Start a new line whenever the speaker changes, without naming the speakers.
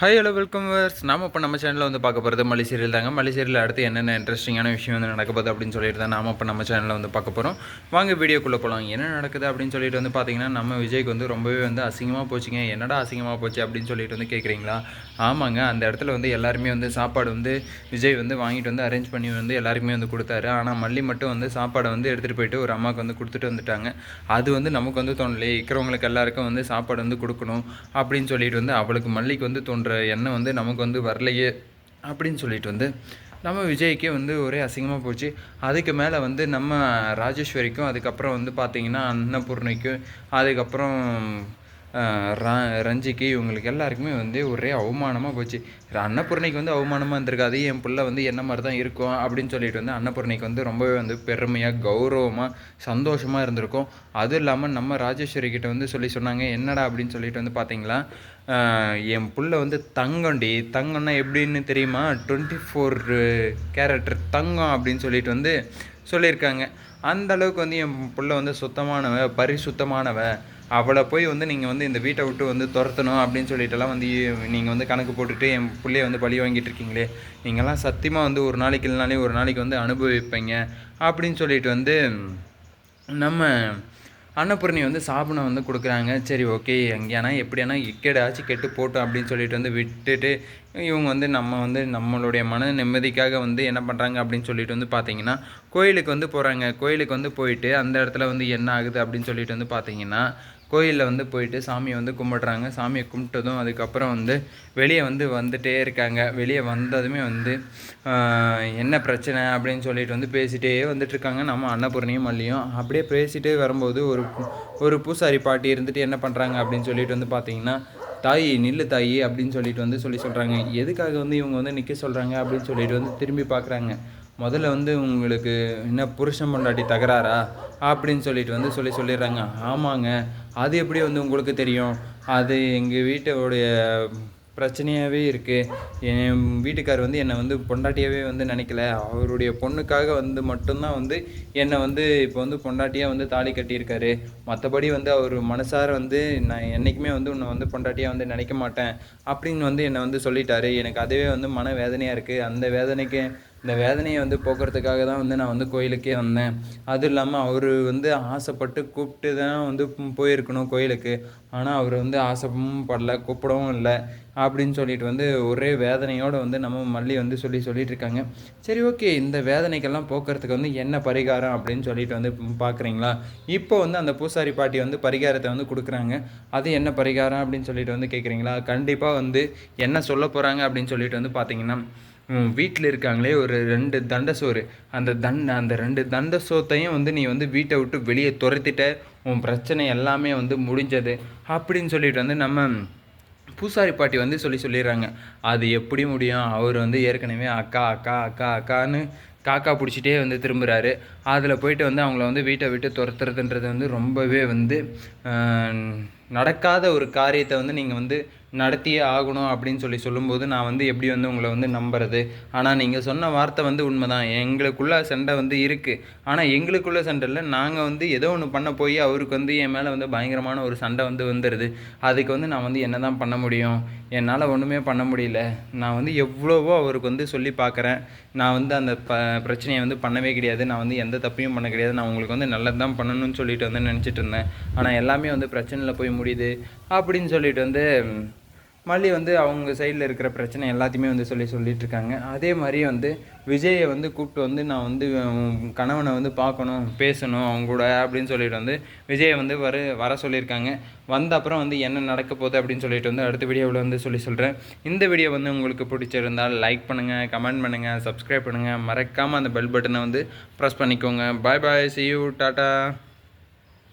Hi hello welcome verse நாம் இப்போ நம்ம சேனலில் வந்து பார்க்க போகிறது மல்லி சீரியல் தாங்க. மல்லி சீரியல் அடுத்து என்னென்ன இன்ட்ரெஸ்டிங்கான விஷயம் வந்து நடக்க போகுது அப்படின்னு சொல்லிட்டு தான் நாம் இப்போ நம்ம சேனலில் வந்து பார்க்க போகிறோம் வாங்க வீடியோக்குள்ளே போகலாம் என்ன நடக்குது அப்படின்னு சொல்லிட்டு வந்து பார்த்தீங்கன்னா நம்ம விஜய்க்கு வந்து ரொம்பவே வந்து அசிங்கமாக போச்சுங்க. என்னடா அசிங்கமாக போச்சு அப்படின்னு சொல்லிட்டு வந்து கேட்குறீங்களா ஆமாங்க. அந்த இடத்துல வந்து எல்லாருமே வந்து சாப்பாடு வந்து விஜய் வந்து வாங்கிட்டு வந்து அரேஞ்ச் பண்ணி வந்து எல்லாருக்குமே வந்து கொடுத்தாரு. ஆனால் மல்லி மட்டும் வந்து சாப்பாடை வந்து எடுத்துகிட்டு போயிட்டு ஒரு அம்மாவுக்கு வந்து கொடுத்துட்டு வந்துட்டாங்க. அது வந்து நமக்கு வந்து தோணலையே. இருக்கிறவங்களுக்கு எல்லாருக்கும் வந்து சாப்பாடு வந்து கொடுக்கணும் அப்படின்னு சொல்லிட்டு வந்து அவளுக்கு மல்லிக்கு வந்து தோன்ற எண்ணம் வந்து நமக்கு வந்து வரலையே அப்படின்னு சொல்லிட்டு வந்து நம்ம விஜய்க்கே வந்து ஒரே அசிங்கமாக போச்சு. அதுக்கு மேலே வந்து நம்ம ராஜேஸ்வரிக்கும் அதுக்கப்புறம் வந்து பார்த்திங்கன்னா அன்னபூர்ணிக்கும் அதுக்கப்புறம் ரஞ்சிக்கு இவங்களுக்கு எல்லாருக்குமே வந்து ஒரே அவமானமாக போச்சு. அன்னபூர்ணிக்கு வந்து அவமானமாக இருந்திருக்காது. என் பிள்ளை வந்து என்ன மாதிரி தான் இருக்கும் அப்படின்னு சொல்லிட்டு வந்து அன்னபூர்ணிக்கு வந்து ரொம்பவே வந்து பெருமையாக கௌரவமாக சந்தோஷமாக இருந்திருக்கும். அதுவும் இல்லாமல் நம்ம ராஜேஸ்வரி கிட்ட வந்து சொல்லி சொன்னாங்க என்னடா? அப்படின்னு சொல்லிட்டு வந்து பார்த்தீங்களா என் புள்ள வந்து தங்கம்டி தங்கம்னா எப்படின்னு தெரியுமா? டுவெண்ட்டி ஃபோர் கேரக்டர் தங்கம் அப்படின்னு சொல்லிட்டு வந்து சொல்லியிருக்காங்க. அந்த அளவுக்கு வந்து என் பிள்ளை வந்து சுத்தமானவ பரிசுத்தமானவ. அவளை போய் வந்து நீங்கள் வந்து இந்த வீட்டை விட்டு வந்து துரத்தணும் அப்படின்னு சொல்லிட்டுலாம் வந்து நீங்கள் வந்து கணக்கு போட்டுட்டு என் பிள்ளைய வந்து பழி வாங்கிட்டு இருக்கீங்களே. நீங்கள்லாம் சத்தியமாக வந்து ஒரு நாளைக்கு இல்லைனாலே ஒரு நாளைக்கு வந்து அனுபவிப்பீங்க அப்படின்னு சொல்லிட்டு வந்து நம்ம அன்னபூர்ணி வந்து சாபனை வந்து கொடுக்குறாங்க. சரி ஓகே எங்கேயானா எப்படியானா இக்கேடாச்சும் கெட்டு போட்டோம் அப்படின்னு சொல்லிட்டு வந்து விட்டுட்டு இவங்க வந்து நம்ம வந்து நம்மளுடைய மன நிம்மதிக்காக வந்து என்ன பண்ணுறாங்க அப்படின்னு சொல்லிட்டு வந்து பார்த்தீங்கன்னா கோயிலுக்கு வந்து போகிறாங்க கோயிலுக்கு வந்து போயிட்டு அந்த இடத்துல வந்து என்ன ஆகுது அப்படின்னு சொல்லிட்டு வந்து பார்த்தீங்கன்னா கோயிலில் வந்து போயிட்டு சாமியை வந்து கும்பிட்றாங்க. சாமியை கும்பிட்டதும் அதுக்கப்புறம் வந்து வெளியே வந்து வந்துட்டே இருக்காங்க. வெளியே வந்ததுமே வந்து என்ன பிரச்சனை அப்படின்னு சொல்லிட்டு வந்து பேசிகிட்டே வந்துட்டுருக்காங்க நம்ம அன்னபூர்ணியும் மல்லியும் அப்படியே பேசிகிட்டே வரும்போது ஒரு ஒரு பூசாரி பாட்டி இருந்துட்டு என்ன பண்ணுறாங்க அப்படின்னு சொல்லிட்டு வந்து பார்த்தீங்கன்னா தாயி நில்லு தாயி அப்படின்னு சொல்லிட்டு வந்து சொல்லி சொல்கிறாங்க எதுக்காக வந்து இவங்க வந்து நிற்க சொல்கிறாங்க அப்படின்னு சொல்லிட்டு வந்து திரும்பி பார்க்குறாங்க முதல்ல வந்து உங்களுக்கு என்ன புருஷன் பொண்டாட்டி தகராறா? அப்படின்னு சொல்லிட்டு வந்து சொல்லி சொல்லிடுறாங்க. ஆமாங்க. அது எப்படி வந்து உங்களுக்கு தெரியும்? அது எங்கள் வீட்டோடைய பிரச்சனையாகவே இருக்குது என் வீட்டுக்கார் வந்து என்னை வந்து பொண்டாட்டியாகவே வந்து நினைக்கல. அவருடைய பொண்ணுக்காக வந்து மட்டும்தான் வந்து என்னை வந்து இப்போ வந்து பொண்டாட்டியாக வந்து தாலி கட்டியிருக்காரு. மற்றபடி வந்து அவர் மனசார வந்து நான் என்றைக்குமே வந்து உன்னை வந்து பொண்டாட்டியாக வந்து நினைக்க மாட்டேன். அப்படின்னு வந்து என்னை வந்து சொல்லிட்டாரு. எனக்கு அதுவே வந்து மன வேதனையாக இருக்குது அந்த வேதனைக்கு இந்த வேதனையை வந்து போக்குறதுக்காக தான் வந்து நான் வந்து கோயிலுக்கே வந்தேன். அதுவும் இல்லாமல் அவர் வந்து ஆசைப்பட்டு கூப்பிட்டு தான் வந்து போயிருக்கணும் கோயிலுக்கு. ஆனால் அவர் வந்து ஆசைப்படும் படல கூப்பிடவும் இல்லை அப்படின்னு சொல்லிட்டு வந்து ஒரே வேதனையோடு வந்து நம்ம மல்லி வந்து சொல்லி சொல்லிட்டு இருக்காங்க. சரி ஓகே இந்த வேதனைக்கெல்லாம் போக்குறதுக்கு வந்து என்ன பரிகாரம் அப்படின்னு சொல்லிட்டு வந்து பார்க்குறீங்களா இப்போ வந்து அந்த பூசாரி பாட்டி வந்து பரிகாரத்தை வந்து கொடுக்குறாங்க. அது என்ன பரிகாரம் அப்படின்னு சொல்லிட்டு வந்து கேட்குறீங்களா கண்டிப்பாக வந்து என்ன சொல்ல போகிறாங்க அப்படின்னு சொல்லிட்டு வந்து பார்த்தீங்கன்னா வீட்டில் இருக்காங்களே ஒரு ரெண்டு தண்ட சோறு. அந்த தண்ட அந்த ரெண்டு தண்ட சோத்தையும் வந்து நீ வந்து வீட்டை விட்டு வெளியே துரத்திட்ட உன் பிரச்சனை எல்லாமே வந்து முடிஞ்சது அப்படின்னு சொல்லிட்டு வந்து நம்ம பூசாரி பாட்டி வந்து சொல்லி சொல்லிடுறாங்க. அது எப்படி முடியும்? அவர் வந்து ஏற்கனவே அக்கா அக்கா அக்கா அக்கான்னு காக்கா பிடிச்சிட்டே வந்து திரும்புகிறாரு அதில் போயிட்டு வந்து அவங்கள வந்து வீட்டை விட்டு துரத்துறதுன்றது வந்து ரொம்பவே வந்து நடக்காத ஒரு காரியத்தை வந்து நீங்கள் வந்து நடத்தியே ஆகணும் அப்படின்னு சொல்லி சொல்லும்போது நான் வந்து எப்படி வந்து உங்களை வந்து நம்புறது? ஆனால் நீங்கள் சொன்ன வார்த்தை வந்து உண்மைதான். எங்களுக்குள்ள சண்டை வந்து இருக்குது ஆனால் எங்களுக்குள்ள சண்டை இல்லை. நாங்கள் வந்து ஏதோ ஒன்று பண்ண போய் அவருக்கு வந்து என் மேலே வந்து பயங்கரமான ஒரு சண்டை வந்து வந்துடுது அதுக்கு வந்து நான் வந்து என்ன தான் பண்ண முடியும்? என்னால் ஒன்றுமே பண்ண முடியல. நான் வந்து எவ்வளவோ அவருக்கு வந்து சொல்லி பார்க்குறேன் நான் வந்து அந்த ப பிரச்சனையை வந்து பண்ணவே கிடையாது. நான் வந்து எந்த தப்பையும் பண்ண கிடையாது. நான் உங்களுக்கு வந்து நல்லது தான் பண்ணணும்னு சொல்லிட்டு வந்து நினச்சிட்டு இருந்தேன். ஆனால் எல்லாமே வந்து பிரச்சனையில் போய் முடியுது. அப்படின்னு சொல்லிட்டு வந்து மல்லி வந்து அவங்க சைடில் இருக்கிற பிரச்சனை எல்லாத்தையுமே வந்து சொல்லி சொல்லிட்டு இருக்காங்க அதே மாதிரி வந்து விஜயை வந்து கூப்பிட்டு வந்து நான் வந்து கணவனை வந்து பார்க்கணும் பேசணும் அவங்க கூட அப்படின்னு சொல்லிட்டு வந்து விஜயை வந்து வர வர சொல்லியிருக்காங்க. வந்த அப்புறம் வந்து என்ன நடக்க போகுது அப்படின்னு சொல்லிட்டு வந்து அடுத்த வீடியோவில் வந்து சொல்லி சொல்கிறேன் இந்த வீடியோ வந்து உங்களுக்கு பிடிச்சிருந்தால் லைக் பண்ணுங்கள் கமெண்ட் பண்ணுங்கள் சப்ஸ்கிரைப் பண்ணுங்கள் மறக்காமல் அந்த பெல் பட்டனை வந்து ப்ரெஸ் பண்ணிக்கோங்க. Bye bye see you tata